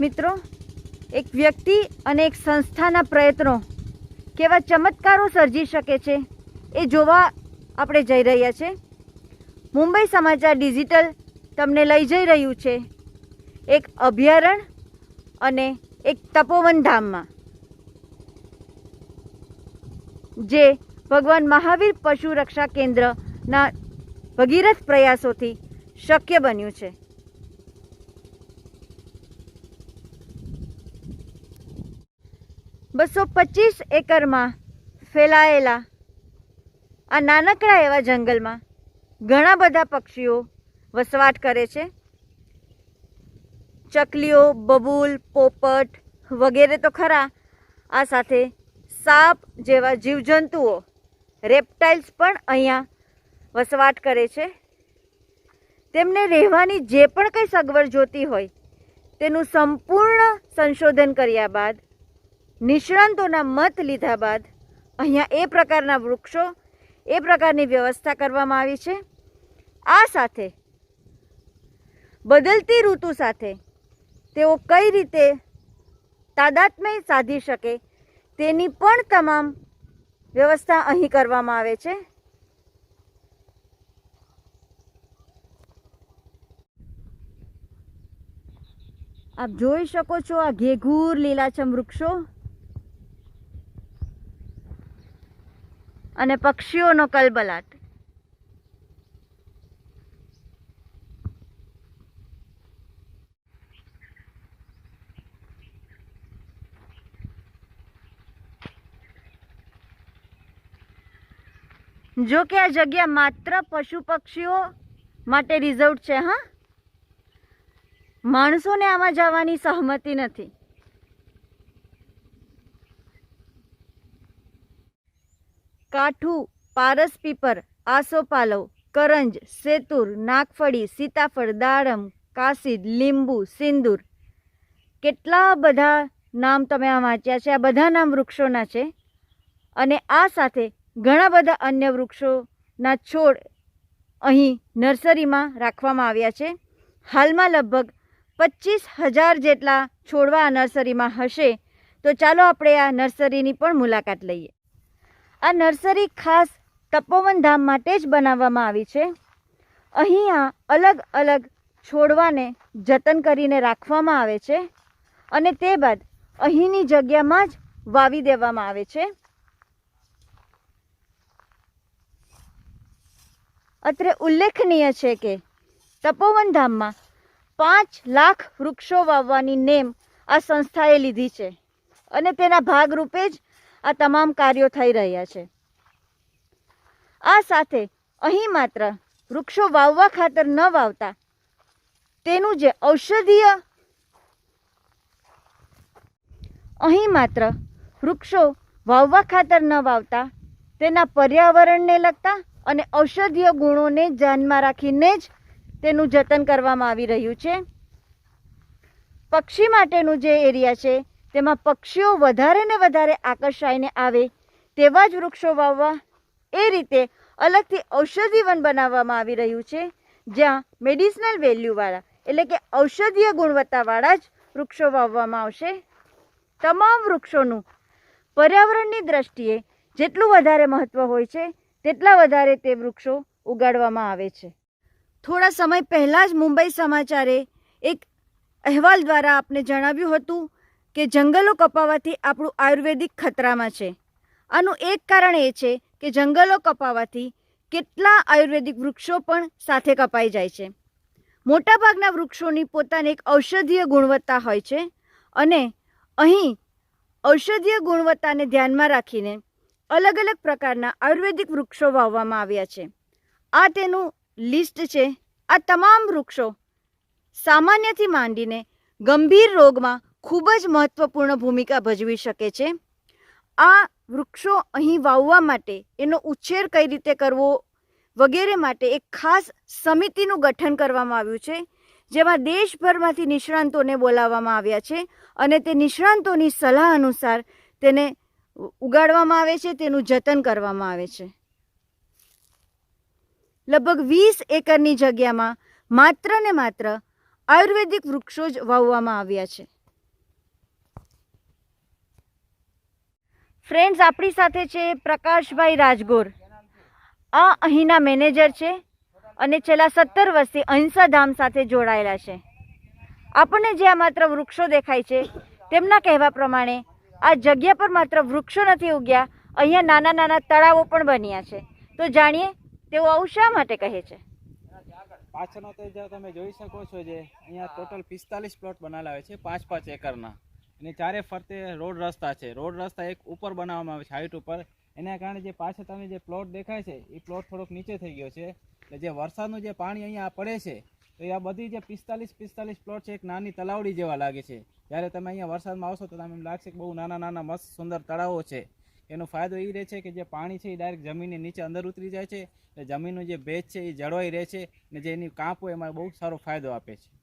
મિત્રો, એક વ્યક્તિ અને એક સંસ્થાના પ્રયત્નો કેવા ચમત્કારો સર્જી શકે છે એ જોવા આપણે જઈ રહ્યા છે. મુંબઈ સમાચાર ડિજિટલ તમને લઈ જઈ રહ્યું છે એક અભયારણ્ય અને એક તપોવન ધામમાં, જે ભગવાન મહાવીર પશુ રક્ષા કેન્દ્રના ભગીરથ પ્રયાસોથી શક્ય બન્યું છે. બસો પચીસ એકરમાં ફેલાયેલા આ નાનકડા એવા જંગલમાં ઘણા બધા પક્ષીઓ વસવાટ કરે છે. ચકલીઓ, બબૂલ, પોપટ વગેરે તો ખરા, આ સાથે સાપ જેવા જીવજંતુઓ, રેપ્ટાઇલ્સ પણ અહીંયા વસવાટ કરે છે. તેમને રહેવાની જે પણ કંઈ સગવડ જોતી હોય તેનું સંપૂર્ણ સંશોધન કર્યા બાદ નિષ્ણાંતોના મત લીધા બાદ અહીંયા એ પ્રકારના વૃક્ષો, એ પ્રકારની વ્યવસ્થા કરવામાં આવી છે. આ સાથે બદલતી ઋતુ સાથે તેઓ કઈ રીતે તાદાત્મ્ય સાધી શકે તેની પણ તમામ વ્યવસ્થા અહીં કરવામાં આવે છે. આપ જોઈ શકો છો આ ઘેઘૂર લીલાછમ વૃક્ષો. અને પક્ષીઓનો કલબલાટ. જો કે આ જગ્યા માત્ર પશુ પક્ષીઓ માટે રિઝર્વ છે, હા? માણસોને આમાં જવાની સહમતી નથી. કાઠું, પારસ પીપર આસોપાલવ કરંજ, સેતુર, નાગફળી, સીતાફળ, દાડમ, કાસિદ, લીંબુ, સિંદૂર. કેટલા બધા નામ તમે આ વાંચ્યા છે? આ બધા નામ વૃક્ષોના છે. અને આ સાથે ઘણા બધા અન્ય વૃક્ષોના છોડ અહીં નર્સરીમાં રાખવામાં આવ્યા છે. હાલમાં લગભગ પચીસ હજાર જેટલા છોડવા આ નર્સરીમાં હશે. તો ચાલો આપણે આ નર્સરીની પણ મુલાકાત લઈએ. આ નર્સરી ખાસ તપોવન ધામ માટે જ બનાવવામાં આવી છે. અહીંયા અલગ અલગ છોડવાને જતન કરીને રાખવામાં આવે છે અને તે બાદ અહીંની જગ્યામાં જ વાવી દેવામાં આવે છે. અત્રે ઉલ્લેખનીય છે કે તપોવન ધામમાં પાંચ લાખ વૃક્ષો વાવવાની નેમ આ સંસ્થાએ લીધી છે અને તેના ભાગરૂપે જ આ તમામ કાર્યો થઈ રહ્યા છે. આ સાથે અહીં માત્ર વૃક્ષો વાવવા ખાતર ન વાવતા, તેનું જે ઔષધીય અહીં માત્ર વૃક્ષો વાવવા ખાતર ન વાવતા, તેના પર્યાવરણને લગતા અને ઔષધીય ગુણોને ધ્યાનમાં રાખીને જ તેનું જતન કરવામાં આવી રહ્યું છે. પક્ષી માટેનું જે એરિયા છે તેમાં પક્ષીઓ વધારે ને વધારે આકર્ષાઈને આવે, તેવા જ વૃક્ષો વાવવા, એ રીતે અલગથી ઔષધિ વન બનાવવામાં આવી રહ્યું છે, જ્યાં મેડિસિનલ વેલ્યુવાળા એટલે કે ઔષધીય ગુણવત્તાવાળા જ વૃક્ષો વાવવામાં આવશે. તમામ વૃક્ષોનું પર્યાવરણની દ્રષ્ટિએ જેટલું વધારે મહત્ત્વ હોય છે, તેટલા વધારે તે વૃક્ષો ઉગાડવામાં આવે છે. થોડા સમય પહેલાં જ મુંબઈ સમાચારે એક અહેવાલ દ્વારા આપને જણાવ્યું હતું કે જંગલો કપાવાથી આપણું આયુર્વેદિક ખતરામાં છે. આનું એક કારણ એ છે કે જંગલો કપાવાથી કેટલા આયુર્વેદિક વૃક્ષો પણ સાથે કપાઈ જાય છે. મોટાભાગના વૃક્ષોની પોતાની એક ઔષધીય ગુણવત્તા હોય છે અને અહીં ઔષધીય ગુણવત્તાને ધ્યાનમાં રાખીને અલગ અલગ પ્રકારના આયુર્વેદિક વૃક્ષો વાવવામાં આવ્યા છે. આ તેનું લિસ્ટ છે. આ તમામ વૃક્ષો સામાન્યથી માંડીને ગંભીર રોગમાં ખૂબ જ મહત્ત્વપૂર્ણ ભૂમિકા ભજવી શકે છે. આ વૃક્ષો અહીં વાવવા માટે, એનો ઉછેર કઈ રીતે કરવો વગેરે માટે એક ખાસ સમિતિનું ગઠન કરવામાં આવ્યું છે, જેમાં દેશભરમાંથી નિષ્ણાંતોને બોલાવવામાં આવ્યા છે અને તે નિષ્ણાંતોની સલાહ અનુસાર તેને ઉગાડવામાં આવે છે, તેનું જતન કરવામાં આવે છે. લગભગ વીસ એકરની જગ્યામાં માત્ર ને માત્ર આયુર્વેદિક વૃક્ષો જ વાવવામાં આવ્યા છે. ફ્રેન્ડ્સ આપણી સાથે છે પ્રકાશભાઈ રાજગોર. આ અહીંના મેનેજર છે અને છેલ્લા સત્તર વર્ષથી અહિંસાધામ સાથે જોડાયેલા છે. આપણને જે આ માત્ર વૃક્ષો દેખાય છે, તેમના કહેવા પ્રમાણે આ જગ્યા પર માત્ર વૃક્ષો નથી ઉગ્યા, અહીંયા નાના નાના તળાવો પણ બન્યા છે. તો જાણીએ, તેઓ આવું શા માટે કહે છે? પાછળનો તમે જોઈ શકો છો જે, અહીંયા ટોટલ પિસ્તાલીસ પ્લોટ બનાવેલા છે, પાંચ પાંચ એકરના. અને ચારે ફરતે રોડ રસ્તા છે. રોડ રસ્તા એક ઉપર બનાવવામાં આવે છે હાઈટ ઉપર. એના કારણે જે પાછળ તમે જે પ્લોટ દેખાય છે, એ પ્લોટ થોડોક નીચે થઈ ગયો છે. એટલે જે વરસાદનું જે પાણી અહીંયા પડે છે, તો એ આ બધી જે પિસ્તાલીસ પિસ્તાલીસ પ્લોટ છે, એક નાની તલાવડી જેવા લાગે છે. જ્યારે તમે અહીંયા વરસાદમાં આવશો, તો તમને એમ લાગશે કે બહુ નાના નાના મસ્ત સુંદર તળાવો છે. એનો ફાયદો એ રહે છે કે જે પાણી છે, એ ડાયરેક્ટ જમીનની નીચે અંદર ઉતરી જાય છે. એટલે જમીનનું જે ભેજ છે, એ જળવાઈ રહે છે. અને જે એની કાંપ હોય એમાં બહુ સારો ફાયદો આપે છે.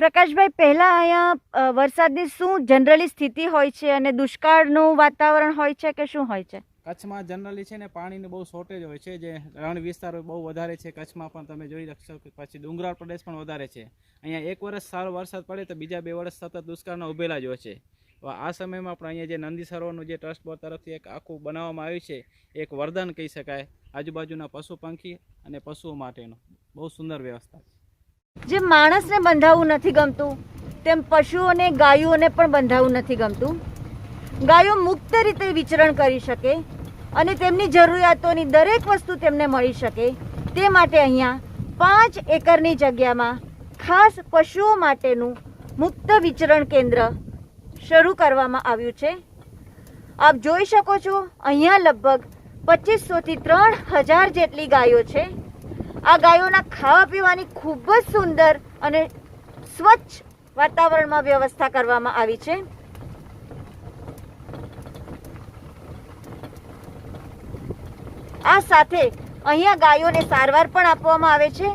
પ્રકાશભાઈ, પહેલાં અહીંયા વરસાદની શું જનરલી સ્થિતિ હોય છે અને દુષ્કાળનું વાતાવરણ હોય છે કે શું હોય છે? કચ્છમાં જનરલી છે ને પાણીની બહુ શોર્ટેજ હોય છે, જે રણ વિસ્તાર બહુ વધારે છે. કચ્છમાં પણ તમે જોઈ શકશો કે પછી ડુંગરાળ પ્રદેશ પણ વધારે છે. અહીંયા એક વર્ષ સારો વરસાદ પડે તો બીજા બે વર્ષ સતત દુષ્કાળના ઉભેલા જ હોય છે. આ સમયમાં પણ અહીંયા જે નંદી સરોવરનું જે ટ્રસ્ટ બોર્ડ તરફથી એક આખું બનાવવામાં આવ્યું છે, એક વરદાન કહી શકાય. આજુબાજુના પશુ પંખી અને પશુઓ માટેનું. બહુ સુંદર વ્યવસ્થા છે. જે માણસને બંધાવવું નથી ગમતું, તેમ પશુઓને, ગાયોને પણ બંધાવવું નથી ગમતું. ગાયો મુક્ત રીતે વિચરણ કરી શકે અને તેમની જરૂરિયાતોની દરેક વસ્તુ તેમને મળી શકે. તે માટે અહીંયા પાંચ એકરની જગ્યામાં ખાસ પશુઓ માટેનું મુક્ત વિચરણ કેન્દ્ર શરૂ કરવામાં આવ્યું છે. આપ જોઈ શકો છો, અહીંયા લગભગ પચીસોથી ત્રણ હજાર જેટલી ગાયો છે. આ ગાયોના ખાવા પીવાની ખૂબ જ સુંદર અને સ્વચ્છ વાતાવરણમાં વ્યવસ્થા કરવામાં આવી છે. આ સાથે અહીંયા ગાયોને સારવાર પણ આપવામાં આવે છે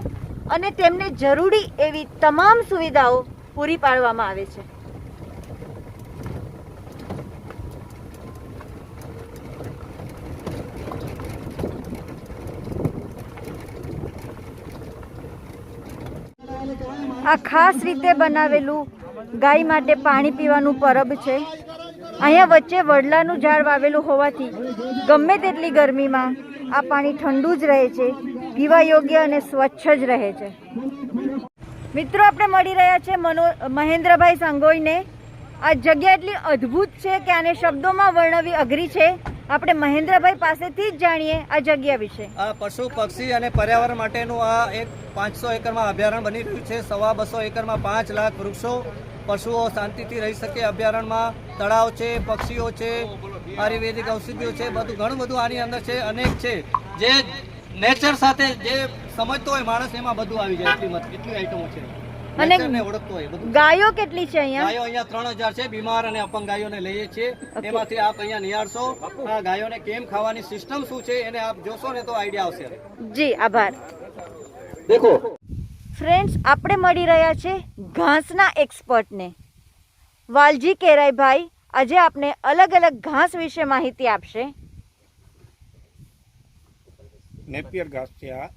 અને તેમને જરૂરી એવી તમામ સુવિધાઓ પૂરી પાડવામાં આવે છે. આ ખાસ રીતે બનાવેલું ગાય માટે પાણી પીવાનું પરબ છે. અહીંયા વચ્ચે વડલાનું ઝાડ વાવેલું હોવાથી ગમે તેટલી ગરમીમાં આ પાણી ઠંડુ જ રહે છે, પીવા યોગ્ય અને સ્વચ્છ જ રહે છે. મિત્રો, આપણે મળી રહ્યા છે મનો, મહેન્દ્રભાઈ સાંગોઈને. આ જગ્યા એટલી અદ્ભુત છે કે આને શબ્દોમાં વર્ણવી અઘરી છે. આપણે મહેન્દ્રભાઈ પાસેથી જ જાણીએ આ જગ્યા વિશે. આ પશુ, પક્ષી અને પર્યાવરણ માટેનું આ એક પાંચસો એકરમાં અભયારણ્ય બની રહ્યું છે. સવા બસો એકરમાં પાંચ લાખ વૃક્ષો પશુઓ શાંતિથી રહી શકે. અભયારણ્યમાં તળાવ છે, પક્ષીઓ છે, આયુર્વેદિક ઔષધિઓ છે, બધું ઘણું બધું આની અંદર છે, અનેક છે. જે નેચર સાથે જે સમજતો હોય માણસ, એમાં બધું આવી જાય, એટલી કેટલી આઈટમો છે. અને ઓળખતો ગાયો કેટલી છે અહીંયા? ગાયો અહીંયા ત્રણ હજાર છે બીમાર અને અપંગ ગાયોને લઈએ છીએ. એમાંથી આપ અહીંયા નિહાળશો. આ ગાયોને કેમ ખાવાની સિસ્ટમ શું છે એને આપ જોશો ને તો આઈડિયા આવશે. જી આભાર. દેખો. ફ્રેન્ડ્સ આપણે મળી રહ્યા છે ઘાસના એક્સપર્ટને. વાલજી કેરાઈભાઈ આજે આપને અલગ અલગ ઘાસ વિશે માહિતી આપશે. નેપિયર ઘાસ છે આ.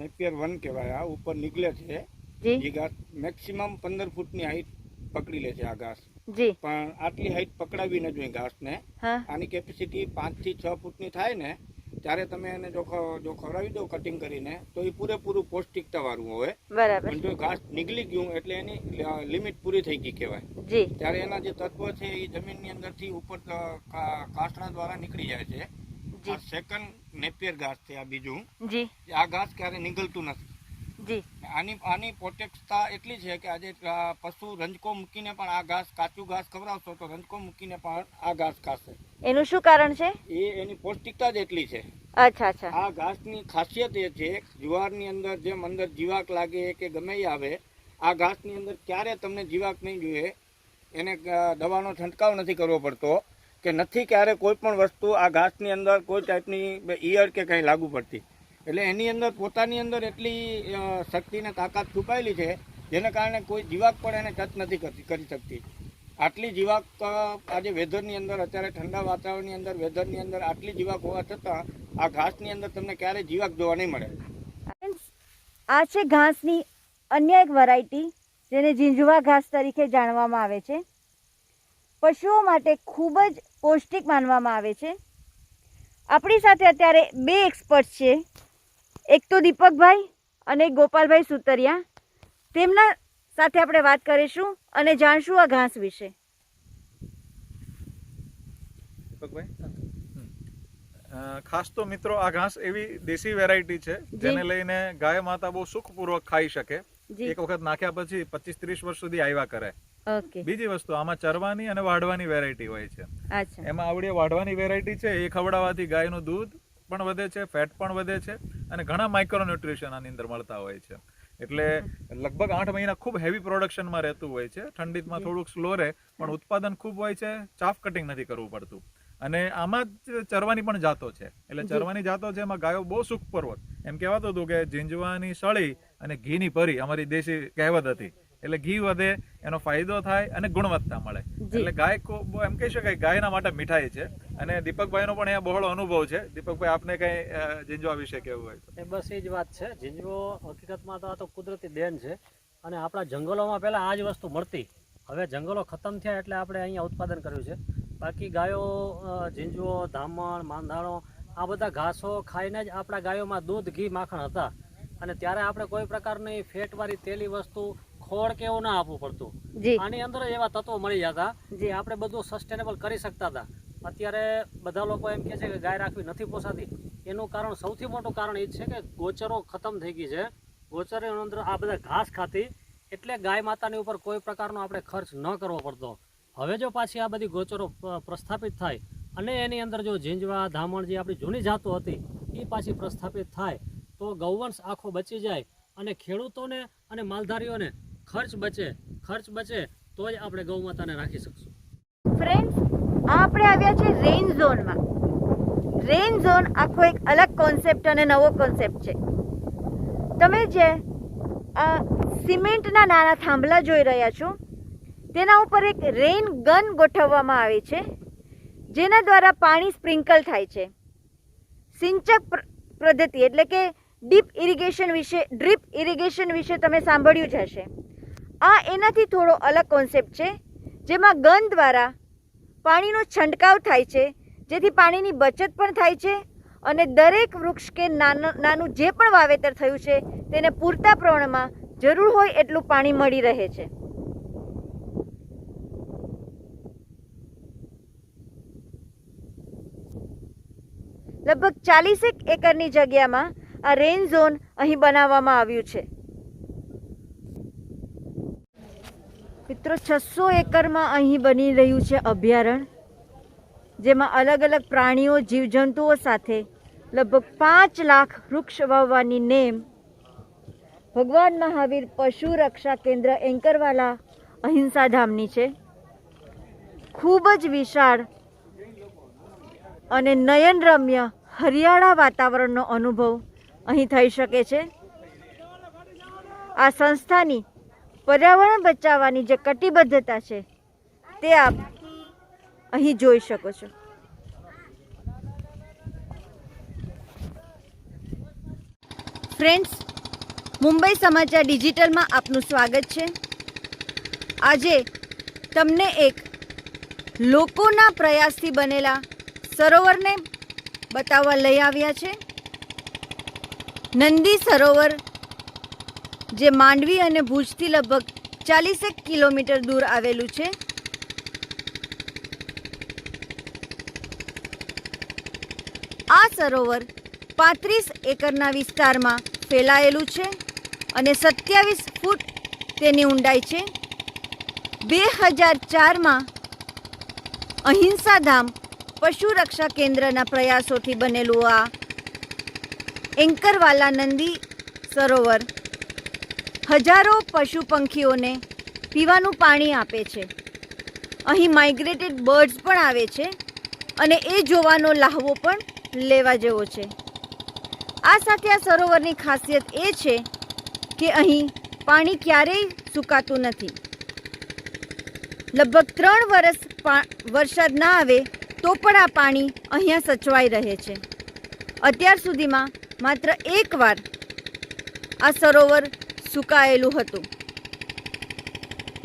નેપિયર વન કહેવાય આ ઉપર નીકળે છે. જી. એ ઘાસ મેક્સિમમ પંદર ફૂટની હાઈટ પકડી લે છે આ ઘાસ. જી. પણ આટલી હાઈટ પકડાવી ન જોઈએ ઘાસને. આની કેપેસિટી પાંચથી છ ફૂટની થાય ને ત્યારે તમે એને જો જો ખવડાવી દો કટિંગ કરીને તો એ પૂરેપૂરું પૌષ્ટિકતા વાળું હોય. બરાબર. પણ જો ઘાસ નીકળી ગયું એટલે એની લિમિટ પૂરી થઈ ગઈ કહેવાય. જી. ત્યારે એના જે તત્વો છે એ જમીનની અંદરથી ઉપર અ, કા- કાસ્ટડા દ્વારા નીકળી જાય છે. આ સેકન્ડ નેપિયર ઘાસ છે આ બીજું. જી. આ ઘાસ ક્યારે નીકળતું નથી. જી. આની આની પોટેક્સતા એટલી છે કે આજે પશુ રંજકો મૂકીને પણ આ ઘાસ કાચું ઘાસ ખવડાવશો તો રંજકો મૂકીને પણ આ ઘાસ ખાશે. એનું શું કારણ છે? એ એની પૌષ્ટિકતા જ એટલી છે. અચ્છા અચ્છા. આ ઘાસની ખાસિયત એ છે જુવારની અંદર જેમ અંદર જીવાક લાગે કે ગમે એ આવે આ ઘાસની અંદર ક્યારે તમને જીવાક નહીં જોઈએ એને દવાનો છંટકાવ નથી કરવો પડતો કે નથી ક્યારે કોઈ પણ વસ્તુ આ ઘાસની અંદર કોઈ ટાઈપની ઈયળ કે કંઈ લાગુ પડતી. એટલે એની અંદર પોતાની અંદર એટલી શક્તિને તાકાત છુપાયેલી છે, જેને કારણે કોઈ જીવાક પણ એને ટચ નથી કરી શકતી. આટલી જીવાક આજે વેધરની અંદર, અત્યારે ઠંડા વાતાવરણની અંદર, વેધરની અંદર આટલી જીવાક હોવા છતાં આ ઘાસની અંદર તમને ક્યારેય જીવાક જોવા નહીં મળે. આ છે ઘાસની અન્ય એક વેરાયટી જેને ઝીંઝવા ઘાસ તરીકે જાણવામાં આવે છે. પશુઓ માટે ખૂબ જ પૌષ્ટિક માનવામાં આવે છે. આપણી સાથે અત્યારે બે એક્સપર્ટ છે. એક તો દીપકભાઈ અને ગોપાલભાઈ સુતરિયા. તેમના સાથે આપણે વાત કરીશું અને જાણશું આ ઘાસ વિશે. ખાસ તો મિત્રો આ ઘાસ એવી દેશી વેરાયટી છે જેને લઈને ગાય માતા બહુ સુખપૂર્વક ખાઈ શકે. એક વખત નાખ્યા પછી પચીસ ત્રીસ વર્ષ સુધી આવ્યા કરે. બીજી વસ્તુ આમાં ચરવાની અને વાઢવાની વેરાયટી હોય છે. એમાં આવડી વાઢવાની વેરાયટી છે એ ખવડાવવાથી ગાયનું દૂધ પણ વધે છે ફેટ પણ વધે છે અને ઘણા માઇક્રો ન્યુટ્રિશન આની અંદર મળતા હોય છે. એટલે લગભગ આઠ મહિના ખૂબ હેવી પ્રોડક્શનમાં રહેતું હોય છે. ઠંડીમાં થોડુંક સ્લો રહે પણ ઉત્પાદન ખૂબ હોય છે. ચાફ કટિંગ નથી કરવું પડતું. અને આમાં જ ચરવાની પણ જાતો છે. એટલે ચરવાની જાતો છે એમાં ગાયો બહુ સુખપૂર્વક એમ કહેવાતું હતું કે ઝીંજવાની સળી અને ઘીની પરી અમારી દેશી કહેવત હતી. એટલે ઘી વધે એનો ફાયદો થાય અને ગુણવત્તા મળે. એટલે ગાય એમ કહી શકાય ગાયના માટે મીઠાઈ છે. અને દીપકભાઈનો પણ અહીંયા બહોળો અનુભવ છે. દીપકભાઈ આપને કઈ અ, વિશે કેવું હોય એ બસ એ જ વાત છે. ઝીંઝવો હકીકતમાં તો આ તો કુદરતી દેન છે. અને આપણા જંગલોમાં પહેલાં આ જ વસ્તુ મળતી. હવે જંગલો ખતમ થયા એટલે આપણે અહીંયા ઉત્પાદન કર્યું છે. બાકી ગાયો અ, ધામણ માંધાણો આ બધા ઘાસો ખાઈને જ આપણા ગાયોમાં દૂધ ઘી માખણ હતા. અને ત્યારે આપણે કોઈ પ્રકારની ફેટવાળી તેલી વસ્તુ ખોળ કે એવું ના આપવું પડતું. આની અંદર એવા તત્વો મળી જતા જે આપણે બધું સસ્ટેનેબલ કરી શકતા હતા. અત્યારે બધા લોકો એમ કહે છે કે ગાય રાખવી નથી પોસાતી. એનું કારણ સૌથી મોટું કારણ એ છે કે ગોચરો ખતમ થઈ ગઈ છે. ગોચરો અંદર આ બધા ઘાસ ખાતી, એટલે ગાય માતાની ઉપર કોઈ પ્રકારનો આપણે ખર્ચ ન કરવો પડતો. હવે જો પાછી આ બધી ગોચરો પ્રસ્થાપિત થાય અને એની અંદર જો ઝીંજવા ધામણ જે આપણી જૂની જાતો હતી, એ પાછી પ્રસ્થાપિત થાય, તો ગૌવંશ આખો બચી જાય અને ખેડૂતોને અને માલધારીઓને ખર્ચ બચે ખર્ચ બચે, તો જ આપણે ગૌ માતાને રાખી શકશું. ફ્રેન્ડ્સ આપણે આવ્યા છે રેઇન ઝોનમાં રેઇન ઝોન આખો એક અલગ કોન્સેપ્ટ અને નવો કોન્સેપ્ટ છે. તમે જે આ સિમેન્ટના નાના થાંભલા જોઈ રહ્યા છો, તેના ઉપર એક રેઇન ગન ગોઠવવામાં આવે છે, જેના દ્વારા પાણી સ્પ્રિંકલ થાય છે. સિંચક પદ્ધતિ એટલે કે ડીપ ઇરિગેશન વિશે ડ્રીપ ઇરિગેશન વિશે તમે સાંભળ્યું જ હશે. આ એનાથી થોડો અલગ કોન્સેપ્ટ છે, જેમાં ગન દ્વારા પાણીનો છંટકાવ થાય છે, જેથી પાણીની બચત પણ થાય છે અને દરેક વૃક્ષ કે નાનું જે પણ વાવેતર થયું છે, તેને પૂરતા પ્રમાણમાં જરૂર હોય એટલું પાણી મળી રહે છે. લગભગ ચાલીસેક એકરની જગ્યામાં આ રેન ઝોન અહીં બનાવવામાં આવ્યું છે. મિત્રો, છસો એકરમાં અહીં બની રહ્યું છે અભયારણ્ય જેમાં અલગ અલગ પ્રાણીઓ, જીવજંતુઓ સાથે લગભગ પાંચ લાખ વૃક્ષ વાવવાની નેમ ભગવાન મહાવીર પશુ રક્ષા કેન્દ્ર એન્કરવાલા અહિંસાધામની છે. ખૂબ જ વિશાળ અને નયનરમ્ય હરિયાળા વાતાવરણનો અનુભવ અહીં થઈ શકે છે. આ સંસ્થાની પર્યાવરણ બચાવવાની જે કટિબદ્ધતા છે, તે આપ અહીં જોઈ શકો છો. ફ્રેન્ડ્સ, મુંબઈ સમાચાર ડિજિટલમાં આપનું સ્વાગત છે. આજે તમને એક લોકોના પ્રયાસથી બનેલા સરોવરને બતાવવા લઈ આવ્યા છે. નંદી સરોવર જે માંડવી અને ભુજથી લગભગ ચાલીસેક કિલોમીટર દૂર આવેલું છે. આ સરોવર પાંત્રીસ એકરના વિસ્તારમાં ફેલાયેલું છે અને સત્યાવીસ ફૂટ તેની ઊંડાઈ છે. બે હજાર ચારમાં અહિંસાધામ પશુ રક્ષા કેન્દ્રના પ્રયાસોથી બનેલું આ એન્કરવાલા નંદી સરોવર હજારો પશુ પંખીઓને પીવાનું પાણી આપે છે. અહીં માઇગ્રેટેડ બર્ડ્સ પણ આવે છે અને એ જોવાનો લાહવો પણ લેવા જેવો છે. આ સાથે આ સરોવરની ખાસિયત એ છે કે અહીં પાણી ક્યારેય સુકાતું નથી. લગભગ ત્રણ વર્ષ વરસાદ ના આવે તો પણ આ પાણી અહીંયા સચવાઈ રહે છે. અત્યાર સુધીમાં માત્ર એકવાર આ સરોવર સુકાયેલું હતું.